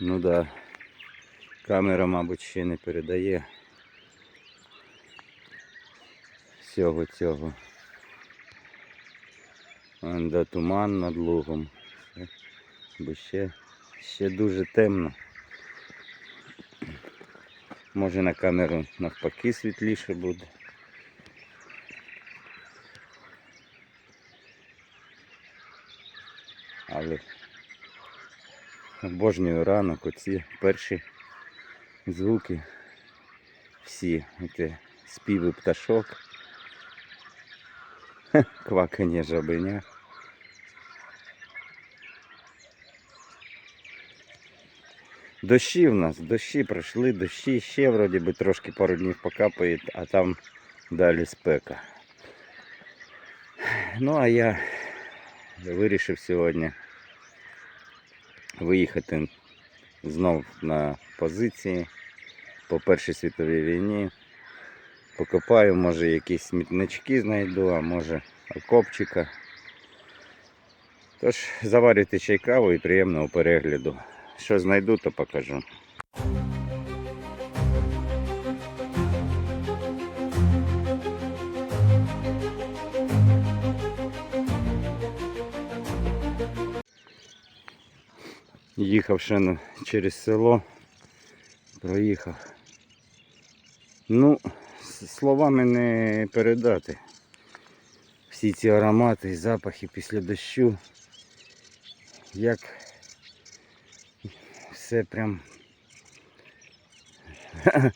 Ну да. Камера, мабуть, ще не передає всього цього. Вон, туман над лугом. Бо ще, ще дуже темно. Може на камеру навпаки світліше буде. Але обожнюю ранок, оці перші звуки, всі оті співи пташок, квакання жабеня. Дощі в нас, дощі пройшли, дощі ще вроді би трошки пару днів покапає, а там далі спека. Ну а я вирішив сьогодні виїхати знов на позиції по Першій світовій війні. Покопаю, може якісь смітнички знайду, а може окопчика. Тож заварюйте чай каву і приємного перегляду. Що знайду, то покажу. Їхав ще через село, проїхав. Ну, словами не передати. Всі ці аромати і запахи після дощу. Як все прям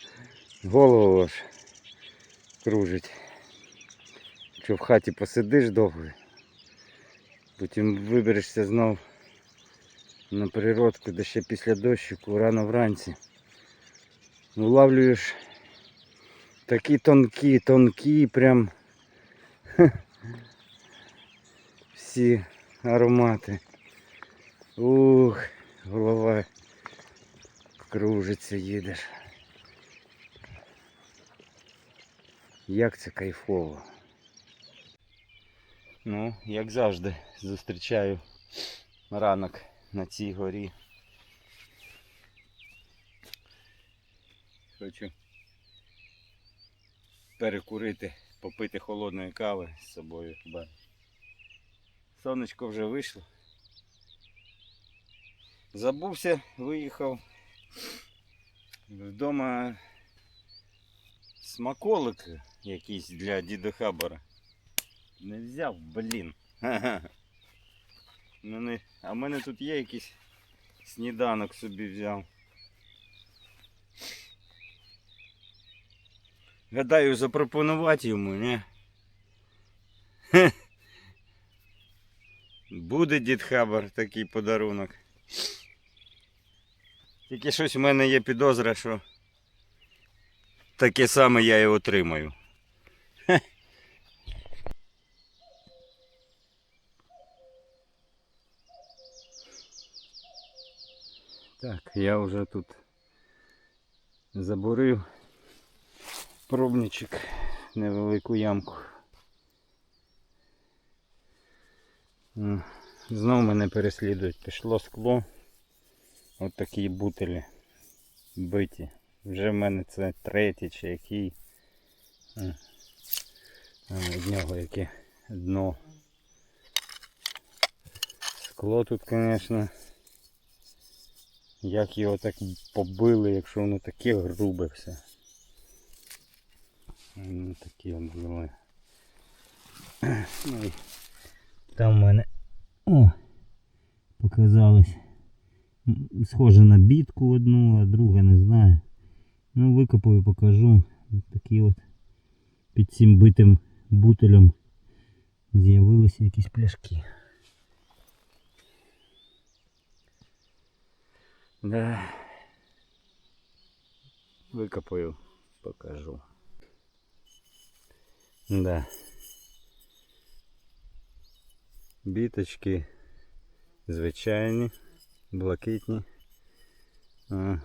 голову аж кружить. Що в хаті посидиш довго, потім виберешся знов на природку, де ще після дощику, рано вранці. Улавлюєш такі тонкі, тонкі, прям всі аромати. Ух, голова кружиться, їдеш. Як це кайфово. Ну, як завжди, зустрічаю ранок на цій горі. Хочу перекурити, попити холодної кави з собою. Сонечко вже вийшло. Забувся, виїхав. Вдома смаколик якийсь для діда Хабара. Не взяв, блін. Ха-ха. Ну, не- А в мене тут є якийсь сніданок собі взяв. Гадаю, запропонувати йому, не? Буде дід Хабар такий подарунок. Тільки щось в мене є підозра, що таке саме я і отримаю. Хе. Так, я вже тут забурив пробничок, невелику ямку. Знов мене переслідують. Пішло скло. От такі бутилі биті. Вже в мене це третій чи який. Від нього яке дно. Скло тут, звісно. Як його так побили, якщо воно таке грубе все. Були. Ну, і там в мене о, показалось. Схоже на бітку одну, а друга не знаю. Ну, викопаю, покажу. Такі от під цим битим бутилем з'явилися якісь пляшки. Да. Викопаю, покажу. Да. Біточки звичайні, блакитні, а,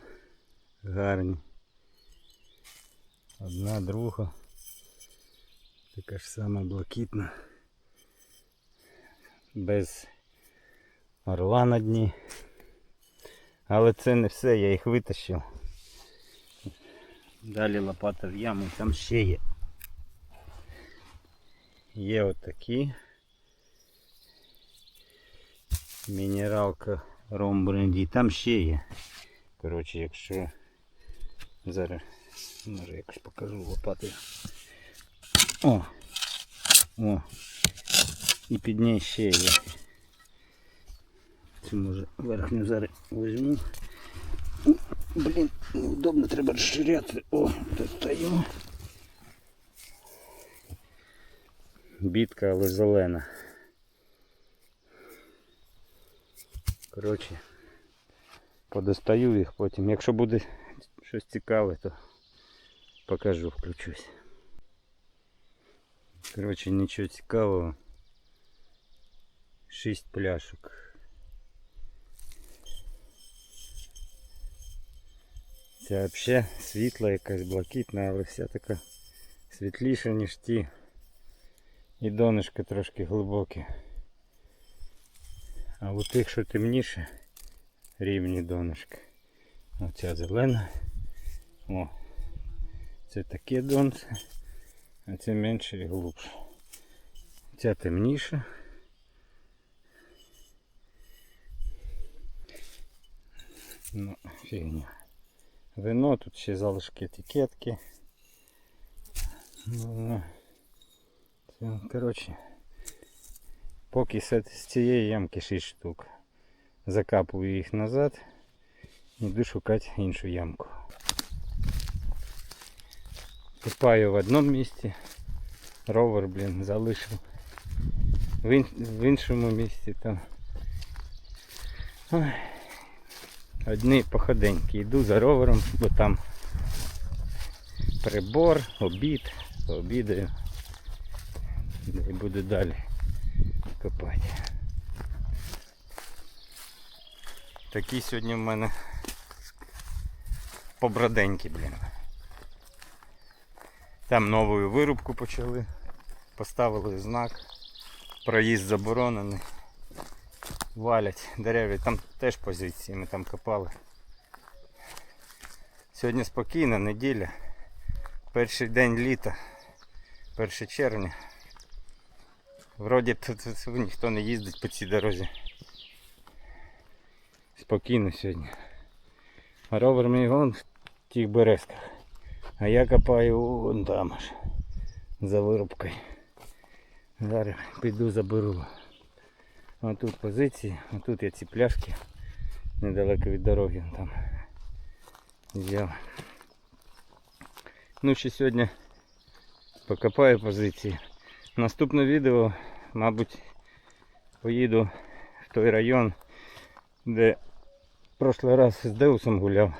гарні. Одна, друга. Така ж сама блакитна. Без орла на дні. Але це не все, я їх витащив. Далі лопата в яму, там ще є. Є отакі. Мінералка ром бренді. Там ще є. Коротше, якщо зараз може якось покажу лопатою. О! О! І під нею ще є. Цю може верхню зараз візьму. Блін, неудобно, треба розширяти. О, достаю. Бітка, але зелена. Коротше, подостаю їх потім. Якщо буде щось цікаве, то покажу, включусь. Коротше, нічого цікавого. Шість пляшок. Ця взагалі світла якась блакитна, але вся така світліша, ніж ті. І донышко трошки глибоке. А у тих, що темніше, рівні донышка. Оця зелена. О, це таке донце, а це менше і глубше. Ця темніша. Ну, фігня. Вино, тут ще залишки етикетки. Ну, коротше, поки з, цієї ямки 6 штук. Закапую їх назад. Йду шукати іншу ямку. Копаю в одному місці. Ровер, блін, залишив. В іншому місці там. Ой. Одні походеньки. Йду за ровером, бо там прибор, обід, пообідаю. І буду далі копати. Такі сьогодні в мене побраденькі, блін. Там нову вирубку почали, поставили знак, проїзд заборонений. Валять дерева, там теж позиції, ми там копали. Сьогодні спокійна неділя. Перший день літа, 1 червня. Вроді тут ніхто не їздить по цій дорозі. Спокійно сьогодні. Ровер мій вон в тих березках. А я копаю вон там аж за вирубкою. Зараз піду заберу. А тут позиції, а тут я ці пляшки недалеко від дороги там взяв. Ну ще сьогодні покопаю позиції. Наступне відео, мабуть, поїду в той район, де в прошлий раз з Деусом гуляв.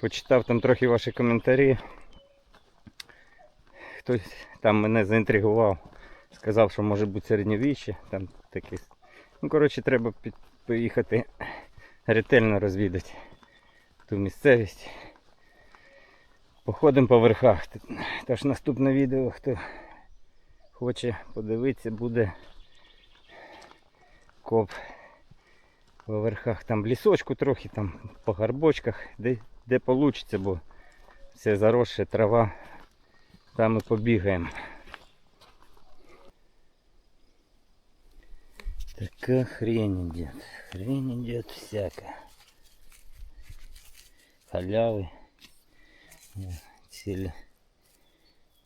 Почитав там трохи ваші коментарі. Хтось там мене заінтригував. Сказав, що може бути середньовіччя, там таке. Ну, коротше, треба поїхати ретельно розвідати ту місцевість. Походимо по верхах. Тож наступне відео, хто хоче подивитися, буде коп по верхах. Там в лісочку трохи, там по гарбочках, де, де вийде, бо все заросше трава. Там ми побігаємо. Такая хрень идет. Хрень идет всякая. Халявы. О, Цілі.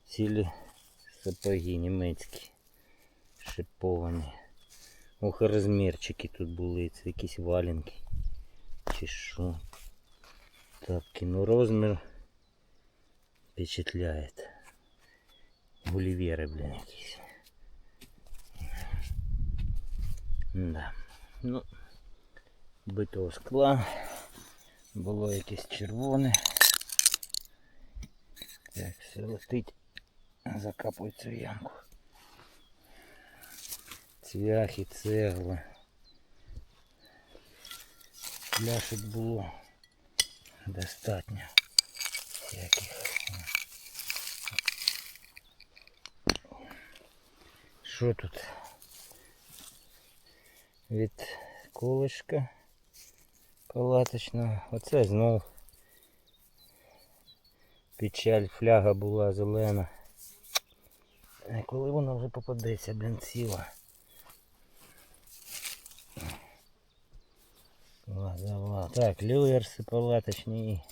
Цілі сапоги німецькі. Шиповані. Ох, розмірчики тут були. Це якісь валенки. Чи що. Тапки. Ну розмір впечатляє. Гулівери, блін, якісь. Да. Ну, битого скла. Було якесь червоне. Так, все летить. Закапують цю ямку. Цвяхи, цегла. Пляшок було достатньо. Всяких. Що тут? Від колишка палаточна. Оце знов. Печаль, фляга була зелена. Е, Коли вона вже попадеться, блін, ціла. Клас. Так, люерси палаточні.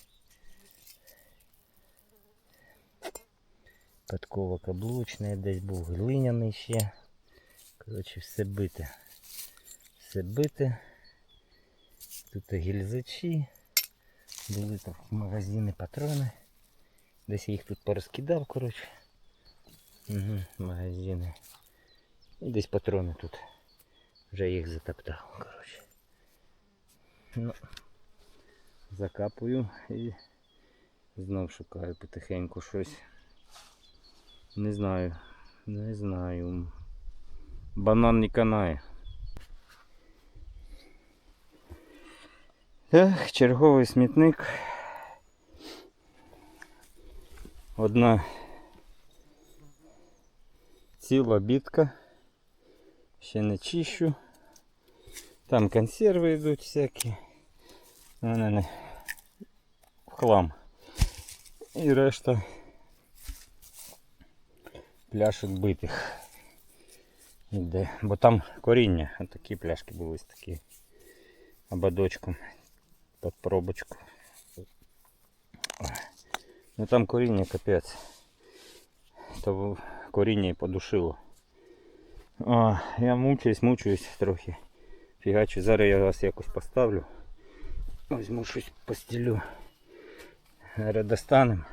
Подкова каблучний, десь був глиняний ще. Коротше, все бите. Все бите. Тут гільзачі. Були так магазини патрони. Десь я їх тут порозкидав, коротше. Угу, магазини. І десь патрони тут. Вже їх затоптав, коротше. Ну, закапую і знов шукаю потихеньку щось. Не знаю. Не знаю. Банан не канає. Так, черговий смітник. Одна ціла бітка. Ще не чищу. Там консерви йдуть всякі. Вони не в хлам. І решта пляшок битих. Іде. Бо там коріння, а такі пляшки були з такі ободочком під пробочку. Ну там коріння капець. То коріння і подушило. А, я мучаюсь, мучаюсь трохи. Фігачу. Зараз я вас якось поставлю. Візьму щось постілю. Достанемо.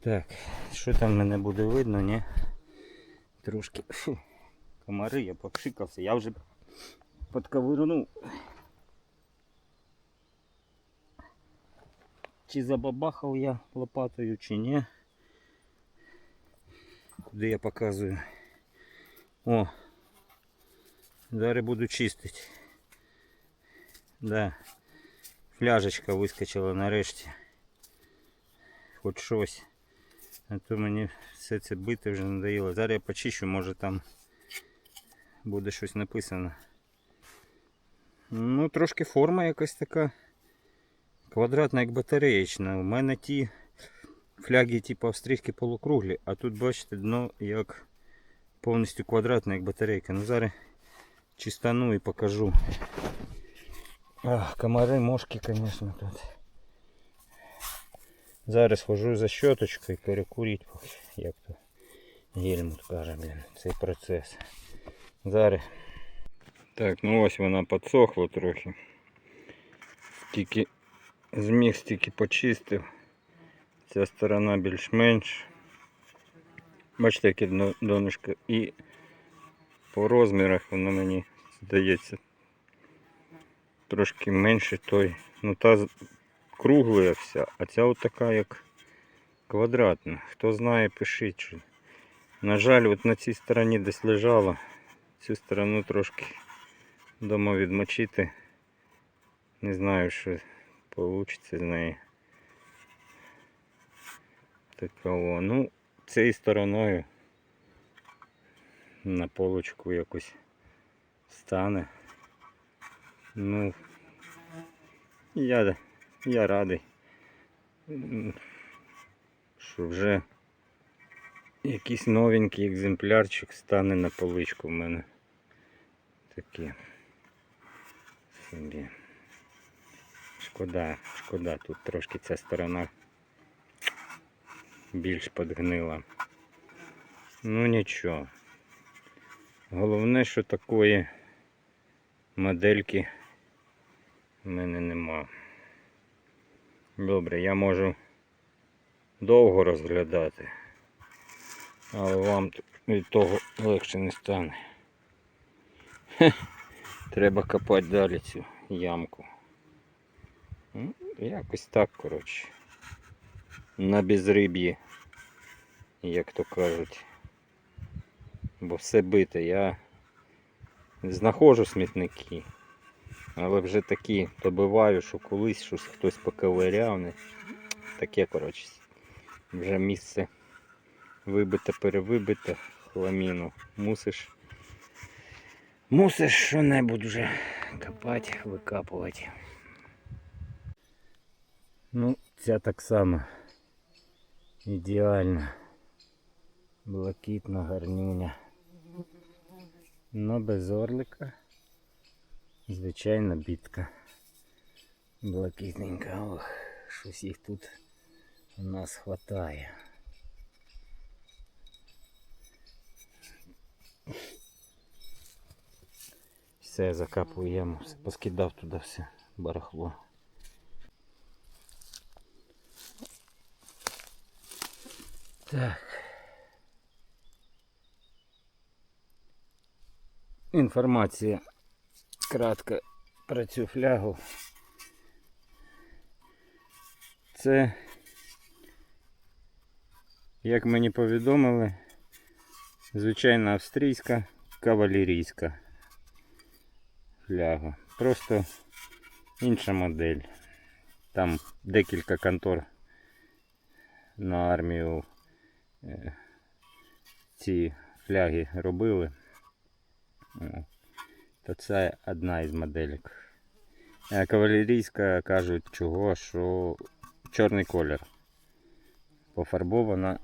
Так, що там мене буде видно, ні? Трошки. Фу, комари, я попшикався, я вже подковирнув. Чи забабахав я лопатою, чи ні. Куди я показую? О! Зараз буду чистити. Да. Фляжечка вискочила нарешті. Хоч щось. А то мені все це бити вже надоїло. Зараз я почищу, може там буде щось написано. Ну, трошки форма якась така квадратна, як батареєчна. У мене ті фляги, типу австрійські полукруглі, а тут бачите дно як повністю квадратне, як батарейка. Ну зараз чистану і покажу. Ах, комари, мошки, звісно, тут. Зараз хожу за щоточкою перекурити, як то Гельмут каже, блін, цей процес. Зараз. Так, ну ось вона підсохла трохи. Тільки зміг стільки почистив. Ця сторона більш-менш. Бачите, яке донышко. І по розмірах воно мені здається трошки менше той. Ну та з- кругла вся, а ця от така як квадратна. Хто знає, пишіть. На жаль, от на цій стороні десь лежала. Цю сторону трошки вдома відмочити. Не знаю, що вийде з неї. Такого. Ну, цією стороною на полочку якось стане. Ну, я, я радий, що вже якийсь новенький екземплярчик стане на поличку в мене. Таке. Собі. Шкода, шкода, тут трошки ця сторона більш подгнила. Ну нічого. Головне, що такої модельки в мене нема. Добре, я можу довго розглядати, але вам від того легше не стане. Хе, Треба копати далі цю ямку. Ну, Якось так, коротше. На безриб'ї, як то кажуть. Бо все бите. Я знаходжу смітники, але вже такі добиваю, що колись щось хтось поковиряв. Таке, коротше. Вже місце вибите, перевибите хламіну. Мусиш. Мусиш що-небудь вже копати, викапувати. Ну, ця так само. Ідеальна. Блакитна гарнюня. Но без орлика. Звичайна бітка. Блакитненька. Ох, щось їх тут у нас хватає. Все, закапуємо, все, поскидав туди все барахло. Так. Інформація кратка про цю флягу. Це, як мені повідомили, звичайна австрійська кавалерійська фляга. Просто інша модель. Там декілька контор на армію ці фляги робили. То це одна із моделек. Е, Кавалерійська кажуть, чого, що чорний колір. Пофарбована.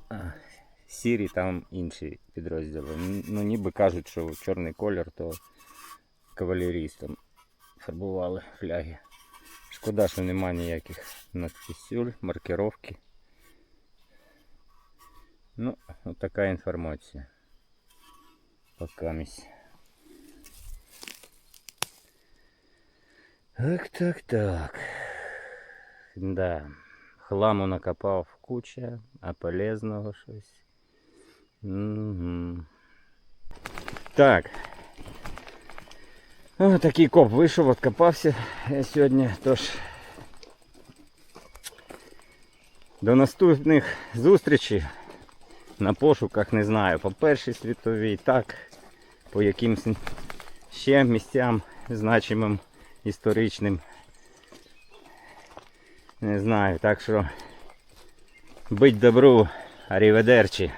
Сірі там інші підрозділи. Ну ніби кажуть, що чорний колір, то кавалерістам фарбували фляги. Шкода, що нема ніяких надписюль, маркировки. Ну, от така інформація. Покамість. Так, так, так. Да. Хламу накопав куча, а полезного щось. Угу. Так. О, такий коп вийшов, откопався я сьогодні. Тож до наступних зустрічей На пошуках не знаю. По першій світовій, так, по якимсь ще місцям значимим історичним. Не знаю, так що бить добру, аріведерчі.